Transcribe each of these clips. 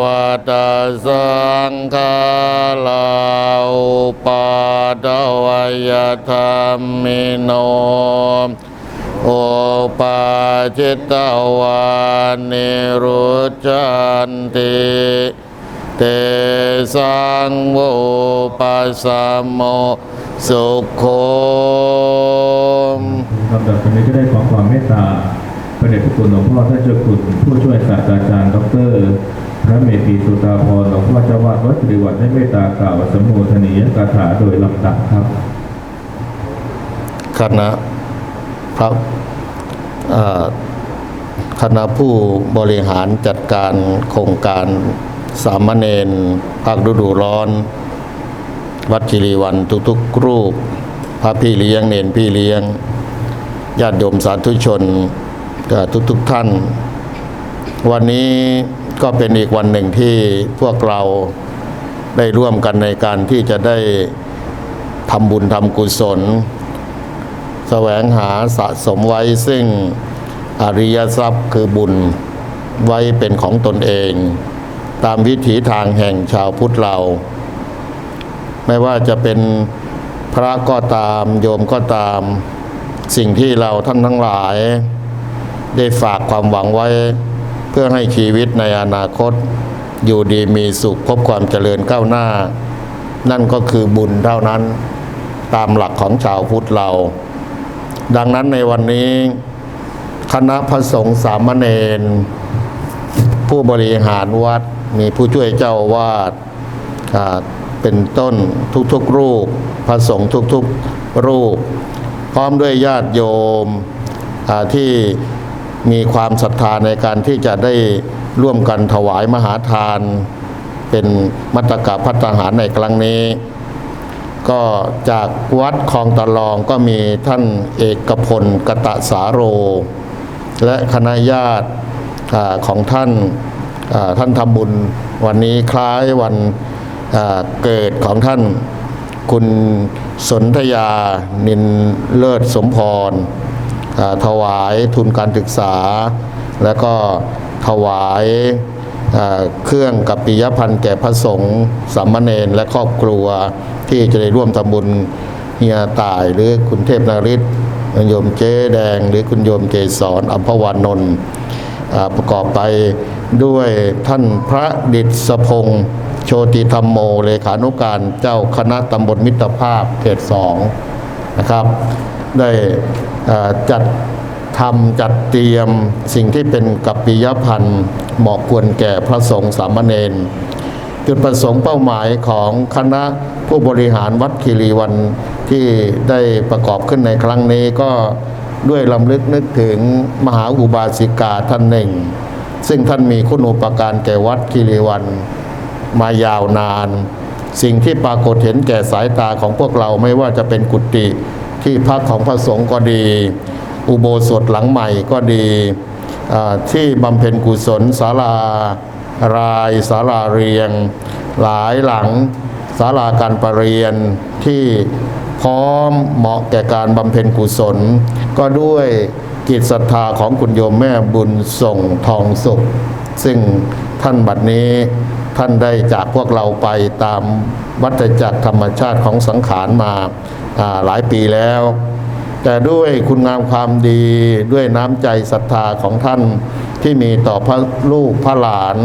วตสังฆาลาอุปาทวยธรรมิโนโอปาจิตวานิรุจันติเตสังโวปัสสโมสุขโคมลำดับต่อไปนี้ก็ได้ขอความเมตตา ระเดชพระคุณหลวงพ่อท่านเจ้าคุณผู้ช่วยศาสตราจารย์ดรพระเมตรีสุตาพรหลวงพ่อเจ้าวาดวัดสิริวัฒน์ได้เมตตากล่าวสมโภชนียกถาโดยลำดับครับคณะพระคณะผู้บริหารจัดการโครงการสามเณรภาคฤดูร้อน วัดคิรีวันทุกๆรูป พระพี่เลี้ยงเนนพี่เลี้ยง ญาติโยมสาธุชน ทุกๆทท่าน วันนี้ก็เป็นอีกวันหนึ่งที่พวกเราได้ร่วมกันในการที่จะได้ทำบุญทำกุศล แสวงหาสะสมไว้ซึ่งอริยทรัพย์คือบุญไว้เป็นของตนเอง ตามวิถีทางแห่งชาวพุทธเรา ไม่ว่าจะเป็นพระก็ตามโยมก็ตาม สิ่งที่เราท่านทั้งหลาย ได้ฝากความหวังไว้ เพื่อให้ชีวิตในอนาคต อยู่ดีมีสุขพบความเจริญก้าวหน้า นั่นก็คือบุญเท่านั้น ตามหลักของชาวพุทธเรา ดังนั้นในวันนี้ คณะพระสงฆ์สามเณรผู้บริหารวัดมีผู้ช่วยเจ้าวาดเป็นต้นทุกๆรูป พระสงฆ์ทุกๆรูป พร้อมด้วยญาติโยมที่ มีความศรัทธาในการที่จะได้ร่วมกันถวายมหาทาน เป็นมัตตกะพัฒหารในครั้งนี้ ก็จากวัดคลองตะลองก็มีท่านเอกพลกตะสาโร และคณะญาติของท่านท่านทำบุญวันนี้คล้ายวันเกิดของท่าน คุณสนธยานินเลิศสมพร ถวายทุนการศึกษา แล้วก็ถวายเครื่องกับปิยพันธ์แก่พระสงฆ์สามเณรและครอบครัวที่จะได้ร่วมทำบุญเฮียต่ายหรือคุณเทพนาริศโยมเจ๊แดง หรือคุณโยมเกศรอัมพวานนท์ประกอบไปด้วยท่านพระดิษพงศ์โชติธรรมโมเลขานุการเจ้าคณะตำบลมิตรภาพเขตสองนะครับ ได้ จัดทำจัดเตรียมสิ่งที่เป็นกัปปิยพันธ์เหมาะควรแก่พระสงฆ์สามเณรจุดประสงค์เป้าหมายของคณะผู้บริหารวัดคีรีวันที่ได้ประกอบขึ้นในครั้งนี้ก็ด้วยลำลึกนึกถึงมหาอุบาสิกาท่านหนึ่ง ซึ่งท่านมีคุณอุปการแก่วัดคีรีวันมายาวนาน สิ่งที่ปรากฏเห็นแก่สายตาของพวกเราไม่ว่าจะเป็นกุฏิ ที่พักของพระสงฆ์ก็ดี อุโบสถหลังใหม่ก็ดีที่บำเพ็ญกุศลศาลารายศาลาเรียง หลายหลังศาลาการประเรียนที่พร้อมเหมาะแก่การบำเพ็ญกุศล ก็ด้วยกิจศรัทธาของคุณโยมแม่บุญส่งทองสุข ซึ่งท่านบัดนี้ท่านได้จากพวกเราไปตามวัฏจักรธรรมชาติของสังขารมา หลายปีแล้ว แต่ด้วยคุณงามความดีด้วยน้ำใจศรัทธาของท่านที่มีต่อพระลูกพระหลาน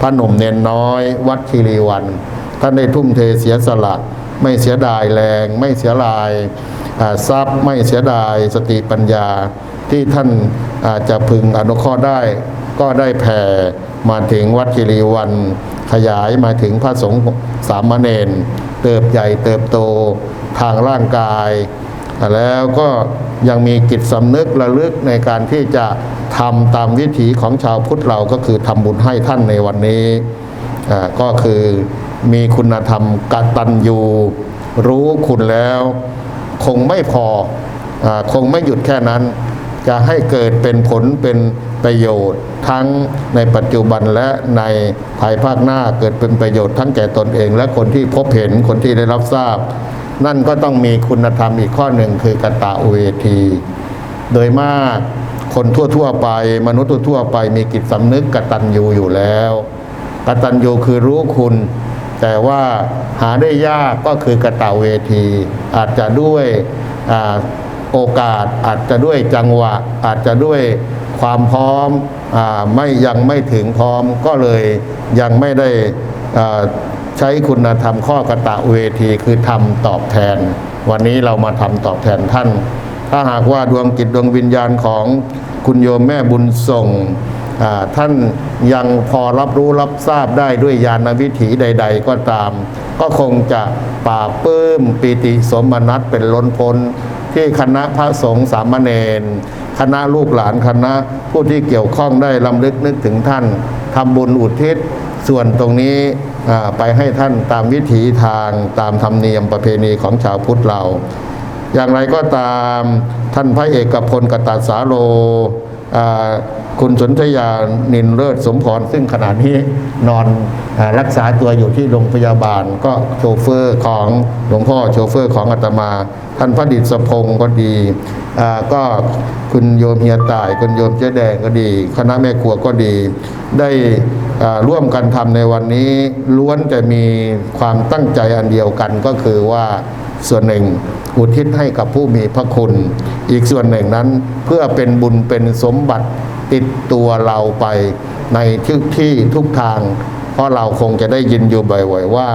พระหนุ่มเนนน้อย วัดคีรีวัน ท่านได้ทุ่มเทเสียสละ ไม่เสียดายแรง ไม่เสียดายทรัพย์ไม่เสียดายสติปัญญาที่ท่านอาจจะพึงอนุเคราะห์ได้ ก็ได้แผ่มาถึงวัดคีรีวัน ขยายมาถึงพระสงฆ์สามเณรเติบใหญ่เติบโตทางร่างกาย แล้วก็ยังมีจิตสำนึกระลึกในการที่จะทำตามวิถีของชาวพุทธเราก็คือทำบุญให้ท่านในวันนี้ก็คือมีคุณธรรมกตัญญูรู้คุณแล้ว คงไม่พออคงไม่หยุดแค่นั้น จะให้เกิดเป็นผลเป็น ประโยชน์ ทั้งในปัจจุบันและในภายภาคหน้าเกิดเป็นประโยชน์ทั้งแก่ตนเอง และคนที่พบเห็นคนที่ได้รับทราบ นั่นก็ต้องมีคุณธรรมอีกข้อหนึ่งคือกตะเวที โดยมากคนทั่วๆไป มนุษย์ทั่วไปมีจิตสำนึกกตัญญูอยู่แล้วกตัญญูคือรู้คุณ แต่ว่าหาได้ยากก็คือกระตะเวที อาจจะด้วยอโอกาสอาจจะด้วยจังหวะ อาจจะด้วย ความพร้อมอไม่ยังไม่ถึงพร้อมก็เลยยังไม่ได้ใช้คุณธรรมข้อกระตะเวทีคือทำตอบแทน วันนี้เรามาทำตอบแทนท่าน ถ้าหากว่าดวงจิตดวงวิญญาณของคุณโยมแม่บุญส่งท่านยังพอรับรู้รับทราบได้ด้วยญาณวิถีใด ๆ ก็ตาม ก็คงจะปราปื้มปีติสมนัตเป็นล้นพ้นที่คณะพระสงฆ์สามเณร คณะลูกหลานคณะผู้ที่เกี่ยวข้องได้ลำลึกนึกถึงท่านทำบุญอุทิศส่วนตรงนี้ไปให้ท่านตามวิถีทางตามธรรมเนียมประเพณีของชาวพุทธเรา อย่างไรก็ตามท่านพระเอกพลกตัสสาโล คุณสนธยานินเลิศสมพรซึ่งขณะนี้นอนรักษาตัวอยู่ที่โรงพยาบาล ก็โชเฟอร์ของหลวงพ่อโชเฟอร์ของอาตมา ท่านพระดิษพงศ์ก็ดีก็คุณโยมเฮียต่ายคุณโยมเจ๊แดงก็ดี คณะแม่ครัวก็ดี ได้ร่วมกันทำในวันนี้ล้วนแต่มีความตั้งใจอันเดียวกันก็คือว่าส่วนหนึ่งอุทิศให้กับผู้มีพระคุณ อีกส่วนหนึ่งนั้นเพื่อเป็นบุญเป็นสมบัติ ติดตัวเราไปในทุกที่ทุกทาง เพราะเราคงจะได้ยินอยู่บ่อยๆว่า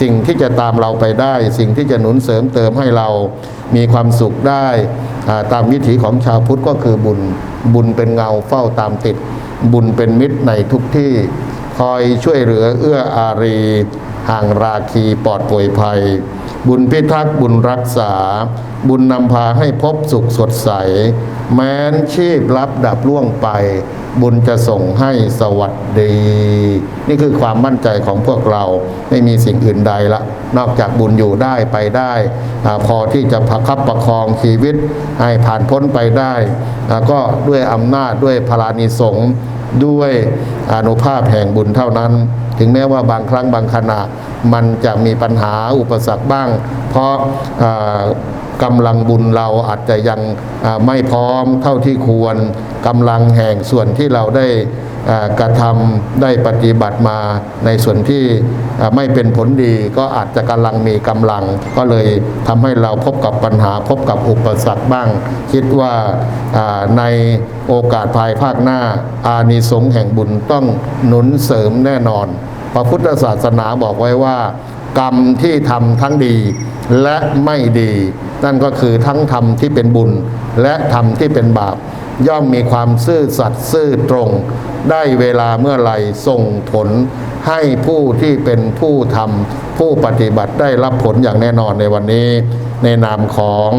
สิ่งที่จะตามเราไปได้ สิ่งที่จะหนุนเสริมเติมให้เรามีความสุขได้ตามวิถีของชาวพุทธก็คือบุญบุญเป็นเงาเฝ้าตามติด บุญเป็นมิตรในทุกที่ คอยช่วยเหลือเอื้ออารี ห่างราคีปลอดป่วยภัย บุญพิทักษ์บุญรักษา บุญนำพาให้พบสุขสดใส แม้นชีพรับดับล่วงไป บุญจะส่งให้สวัสดี นี่คือความมั่นใจของพวกเราไม่มีสิ่งอื่นใดละ นอกจากบุญอยู่ได้ไปได้อพอที่จะประคับประคองชีวิตให้ผ่านพ้นไปได้ ก็ด้วยอำนาจด้วยพลานิสงส์ ด้วยอนุภาพแห่งบุญเท่านั้น ถึงแม้ว่าบางครั้งบางขณะ มันจะมีปัญหาอุปสรรคบ้าง เพราะกำลังบุญเราอาจจะยังไม่พร้อมเท่าที่ควรกำลังแห่งส่วนที่เราได้ กระทำได้ปฏิบัติมาในส่วนที่ไม่เป็นผลดีก็อาจจะกำลังมีกำลัง ก็เลยทำให้เราพบกับปัญหาพบกับอุปสรรคบ้าง คิดว่าอ่าในโอกาสภายภาคหน้า อานิสงส์แห่งบุญต้องหนุนเสริมแน่นอน พระพุทธศาสนาบอกไว้ว่า กรรมที่ทำทั้งดีและไม่ดี นั่นก็คือทั้งทำที่เป็นบุญและทำที่เป็นบาป ย่อมมีความซื่อสัตย์ซื่อตรง ได้เวลาเมื่อไหร่ส่งผล ให้ผู้ที่เป็นผู้ทำผู้ปฏิบัติได้รับผลอย่างแน่นอนในวันนี้ ในนามของ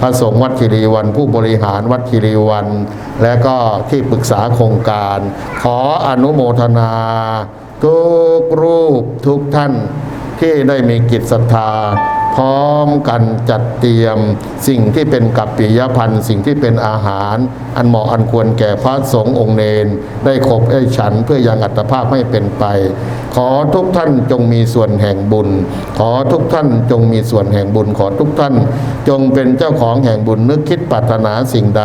พระสงฆ์วัดคิรีวันผู้บริหารวัดคิรีวัน และก็ที่ปรึกษาโครงการ ขออนุโมทนา ทุกรูปทุกท่านที่ได้มีกิจศรัทธา พร้อมกันจัดเตรียม สิ่งที่เป็นกัปปิยพันธ์สิ่งที่เป็นอาหาร อันเหมาะอันควรแก่พระสงฆ์องค์เนน ได้ขบได้ฉันเพื่อยังอัตภาพให้เป็นไป ขอทุกท่านจงมีส่วนแห่งบุญ ขอทุกท่านจงมีส่วนแห่งบุญขอทุกท่าน จงเป็นเจ้าของแห่งบุญนึกคิดปรารถนาสิ่งใด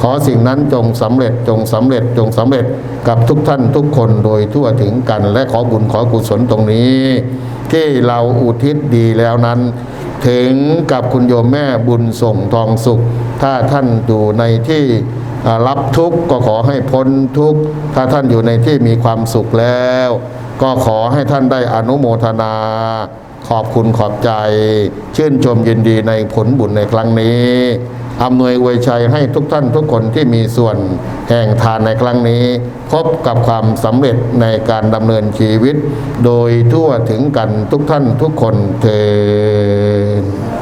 ขอสิ่งนั้นจงสำเร็จจงสำเร็จจงสำเร็จกับทุกท่านทุกคนโดยทั่วถึงกัน และขอบุญขอกุศลตรงนี้ ที่เราอุทิศดีแล้วนั้น ถึงกับคุณโยมแม่บุญส่งทองสุข ถ้าท่านอยู่ในที่รับทุกข์ก็ขอให้พ้นทุกข์ ถ้าท่านอยู่ในที่มีความสุขแล้ว ก็ขอให้ท่านได้อนุโมทนา ขอบคุณขอบใจ ชื่นชมยินดีในผลบุญในครั้งนี้ อำนวยอวยชัยให้ทุกท่านทุกคนที่มีส่วนแห่งทานในครั้งนี้ พบกับความสำเร็จในการดำเนินชีวิต โดยทั่วถึงกันทุกท่านทุกคนเทอ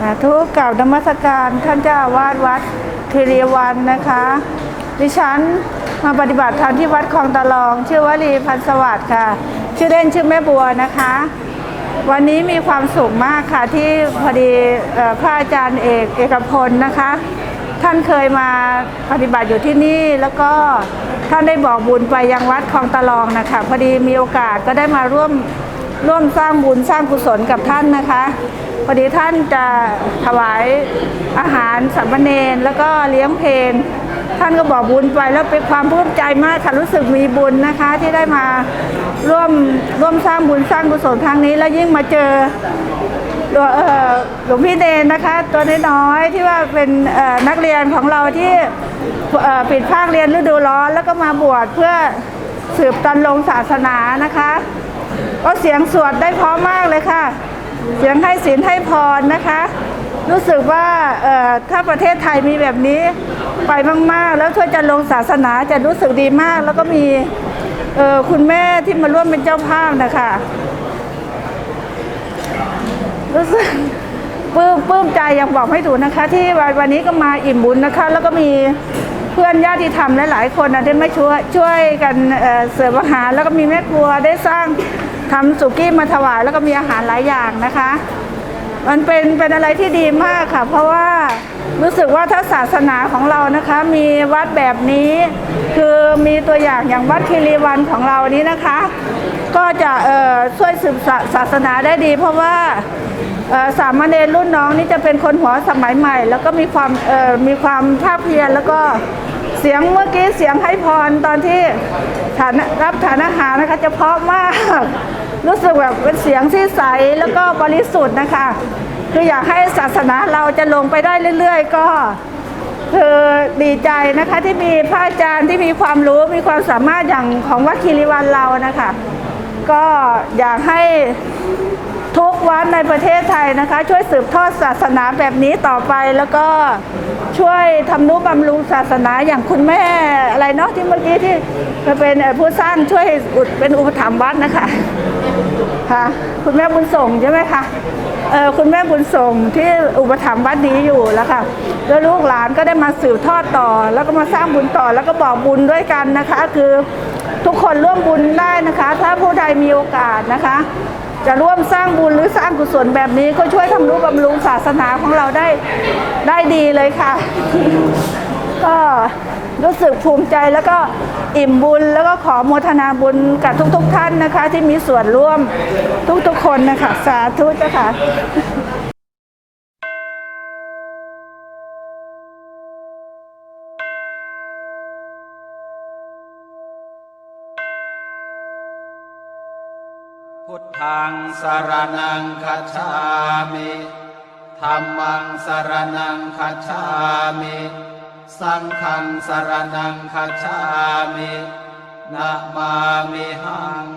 สาธุกับนมัสการท่านเจ้าวาสวัดคีรีวันนะคะ ดิฉันมาปฏิบัติธรรมที่วัดคลองตะลอง ชื่อวลีพันสวัสดิ์ค่ะ ชื่อเล่นชื่อแม่บัวนะคะ วันนี้มีความสุขมากค่ะที่พอดีเอ่อพระอาจารย์เอกเอกพลนะคะ ท่านเคยมาปฏิบัติอยู่ที่นี่แล้วก็ท่านได้บอกบุญไปยังวัดคลองตะลองนะคะ พอดีมีโอกาสก็ได้มาร่วมร่วมสร้างบุญสร้างกุศลกับท่านนะคะ พอดีท่านจะถวายอาหารสัมมเนรแล้วก็เลี้ยงเพลน ท่านก็บอกบุญไปแล้วเป็นความภูมิใจมากค่ะรู้สึกมีบุญนะคะ ที่ได้มาร่วมร่วมสร้างบุญสร้างกุศลครั้งนี้ แล้วยิ่งมาเจอหลวงพี่เดนนะคะ ตัวน้อยๆที่ว่าเป็นนักเรียนของเราที่ปิดภาคเรียนฤดูร้อนแล้วก็มาบวชเพื่อสืบตันลงศาสนานะคะ ก็เสียงสวดได้เพราะมากเลยค่ะ เสียงให้ศีลให้พรนะคะ รู้สึกว่าถ้าประเทศไทยมีแบบนี้ไปมากๆ แล้วเพื่อจะลงศาสนาจะรู้สึกดีมาก แล้วก็มีคุณแม่ที่มาร่วมเป็นเจ้าภาพนะคะรู้สึกปลื้มปลื้มใจย่างบอกไม่ถูกนะคะ ที่วันวันนี้ก็มาอิ่มบุญนะคะ แล้วก็มีเพื่อนญาติธรรมหลายๆคนนะได้มาช่วยช่วยกันเเสิร์ฟอาหาร แล้วก็มีแม่ครัวได้สร้างทำสุกี้มาถวายแล้วก็มีอาหารหลายอย่างนะคะ มันเป็นเป็นอะไรที่ดีมากค่ะ เพราะว่ารู้สึกว่าถ้าศาสนาของเรานะคะ มีวัดแบบนี้ คือมีตัวอย่างอย่างวัดคีรีวันของเรานี้นะคะ ก็จะเอ่อช่วยสืบศาศาสนาได้ดี เพราะว่าสามเณรรุ่นน้องนี่จะเป็นคนหัวสมัยใหม่ แล้วก็มีความเอ่อมีความภาคเพียรแล้วก็เสียงเมื่อกี้เสียงให้พรตอนที่ฐานรับฐานอาหารนะคะจะเพาะมาก รู้สึกแบบเป็นเสียงที่ใสแล้วก็บริสุทธิ์นะคะ คืออยากให้ศาสนาเราจะลงไปได้เรื่อย ๆ ก็คือดีใจนะคะที่มีพระอาจารย์ที่มีความรู้มีความสามารถอย่างของวัดคีรีวันเรานะคะ ก็อยากให้ทุกวัดในประเทศไทยนะคะ ช่วยสืบทอดศาสนาแบบนี้ต่อไปแล้วก็ช่วยทำนุบำรุงศาสนาอย่างคุณแม่อะไรเนาะที่เมื่อกี้ที่เป็นผู้สร้างช่วยอุดเป็นอุปถัมภ์วัดนะคะ ค่ะ คุณแม่บุญส่งใช่ไหมคะเออคุณแม่บุญส่งที่อุปถัมภ์วัดนี้อยู่แล้วค่ะแล้วลูกหลานก็ได้มาสืบทอดต่อ แล้วก็มาสร้างบุญต่อแล้วก็บอกบุญด้วยกันนะคะ คือทุกคนร่วมบุญได้นะคะ ถ้าผู้ใดมีโอกาสนะคะ จะร่วมสร้างบุญหรือสร้างกุศลแบบนี้ก็ช่วยทำนุบำรุงศาสนาของเราได้ได้ดีเลยค่ะ ก็ รู้สึกภูมิใจแล้วก็อิ่มบุญ แล้วก็ขอโมทนาบุญกับทุกๆทท่านนะคะ ที่มีส่วนร่วมทุกๆคนนะคะ สาธุเจ้าค่ะพุทธังสารนังคัจฉามิธรรมังสารนังคัจฉามิ สังฆังสารนังคัจฉามินะมามิหัง